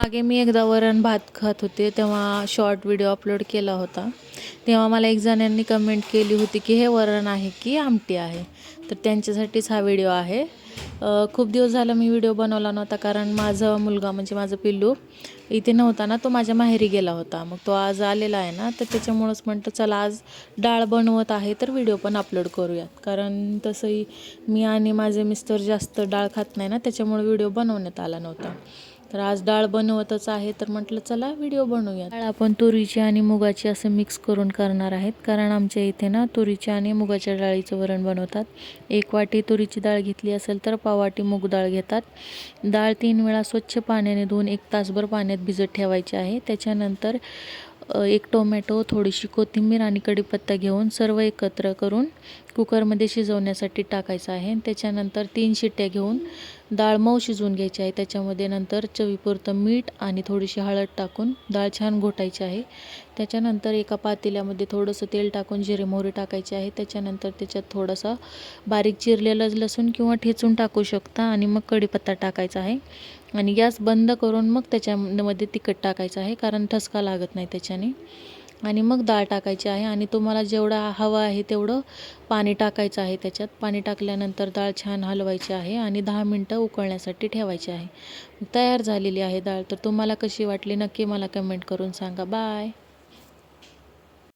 मागे मी एकदा वरण भात खात होते तेव्हा शॉर्ट व्हिडिओ अपलोड केला होता. तेव्हा मला एक जणांनी कमेंट केली होती की हे वरण आहे की आमटी आहे? तर त्यांच्यासाठीच हा व्हिडिओ आहे. खूप दिवस झाला मी व्हिडिओ बनवला नव्हता कारण माझा मुलगा म्हणजे माझं पिल्लू इथे नव्हता ना तो माझ्या माहेरी गेला होता. मग तो आज आलेला आहे ना तर त्याच्यामुळंच म्हणतं चला आज डाळ बनवत आहे तर व्हिडिओ पण अपलोड करूयात. कारण तसंही मी आणि माझे मिस्टर जास्त डाळ खात नाही ना त्याच्यामुळे व्हिडिओ बनवण्यात आला नव्हता. तर आज डाळ बनवतच आहे. तर म्हटलं चला व्हिडिओ बनवूया डाळ आपण तुरीची आणि मुगाची असं मिक्स करून करणार आहेत. कारण आमच्या इथे ना तुरीच्या आणि मुगाच्या डाळीचं वरण बनवतात. एक वाटी तुरीची डाळ घेतली असेल तर पावाटी मूग डाळ घेतात. डाळ तीन वेळा स्वच्छ पाण्याने धुवून एक तासभर पाण्यात भिजत ठेवायची आहे. त्याच्यानंतर एक टोमॅटो थोडीशी कोथिंबीर आणि कढीपत्ता घेऊन सर्व एकत्र करून कुकरमध्ये शिजवण्यासाठी टाकायचं आहे. त्याच्यानंतर तीन शिट्ट्या घेऊन डाळ मऊ शिजवून घ्यायची आहे. त्याच्यामध्ये नंतर चवीपुरतं मीठ आणि थोडीशी हळद टाकून डाळ छान घोटायची आहे. त्याच्यानंतर एका पातेल्यामध्ये थोडंसं तेल टाकून जिरे मोहरी टाकायची आहे. त्याच्यानंतर त्याच्यात थोडंसं बारीक चिरलेलं लसूण किंवा ठेचून टाकू शकता आणि मग कढीपत्ता टाकायचा आहे. आणि गॅस बंद करून मग त्याच्यामध्ये तिखट टाकायचं आहे कारण ठसका लागत नाही त्याच्याने. आणि मग डाळ टाकायची आहे आणि तुम्हाला जेवढा हवं आहे तेवढं पाणी टाकायचं आहे त्याच्यात. पाणी टाकल्यानंतर डाळ छान हलवायची आहे आणि दहा मिनटं उकळण्यासाठी ठेवायची आहे. तयार झालेली आहे डाळ. तर तुम्हाला कशी वाटली नक्की मला कमेंट करून सांगा. बाय.